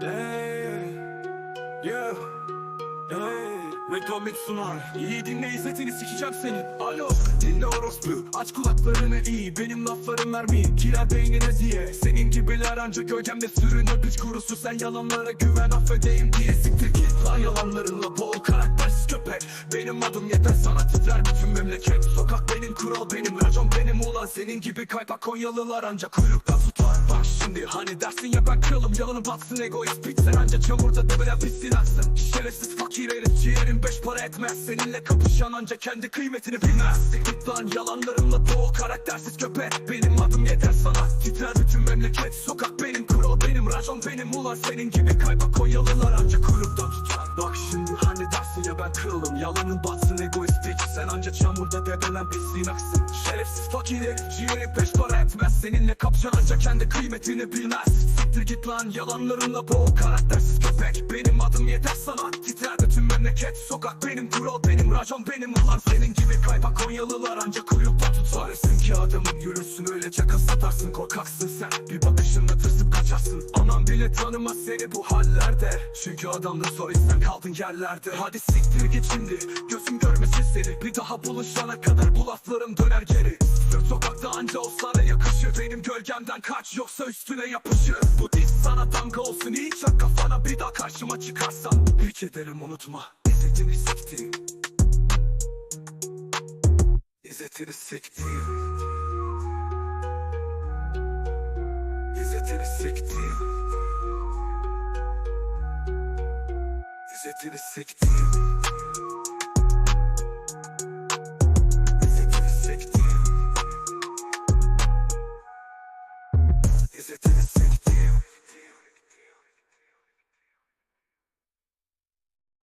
Hey, yeah, hey. Reklamik sunar İyi dinle izzetini sikeceğim senin. Alo. Dinle orospu Aç kulaklarını iyi Benim laflarım mermi. Girer beynine diye Senin gibiler anca gölgemde sürünür Piç kurusu sen yalanlara güven affedeyim diye. Siktir git lan yalanlarınla bol karaktersiz köpek. Benim adım yeter sana titrer bütün memleket. Sokak benim kural benim racon benim. Ulan Senin gibi kaypak Konyalılar anca kuyrukta tutar. Bak şimdi hani dersin ya ben kralım. Yalanı batsın egoist piç Sen anca çamurda dövülen pissin aksın Şerefsiz fakir herif ciğerin beş para etmez. Seninle kapışan anca kendi kıymetini bilmez. Git lan yalanlarımla doğu karaktersiz köpek. Benim adım yeter sana titrer bütün memleket Sokak benim kural benim racon benim ulan Senin gibi kaypak Konyalılar anca kuyrukta tutar. Bak şimdi hani dersin ya ben kralım. Yalanın batsın egoist piç Sen anca çamurda debelen pisliğin aksın. Şerefsiz fakir herif ciğerin beş para etmez. Seninle kapışan anca kendi kıymetini bilmez. Siktir git lan yalanlarınla boğ. Karaktersiz köpek Benim adım yeter sana titrer bütün memleket Sokak. Benim kural benim racon benim ulan Senin gibi kaypak Konyalılar anca kuyrukta tutar Öylesin ki adamın yürürsün öyle çaka satarsın. Korkaksın sen. Bir bakışınla tırsıp kaçarsın. Anam bile tanımaz seni bu hallerde. Çünkü adamla soy sen kaldın yerlerde. Hadi siktir git şimdi. Gözüm görmesin seni. Bir daha buluşana kadar bu laflarım döner geri. Sırf sokakta anca o sana yakışır? Benim gölgemden kaç yoksa üstüne yapışır. Bu diz sana damga olsun. Çak kafana Bir daha karşıma çıkarsan Hiç ederim unutma. İzzetini siktim İzzetini siktim İzzetini siktim İzzetini siktim İzzetini siktim İzzetini siktim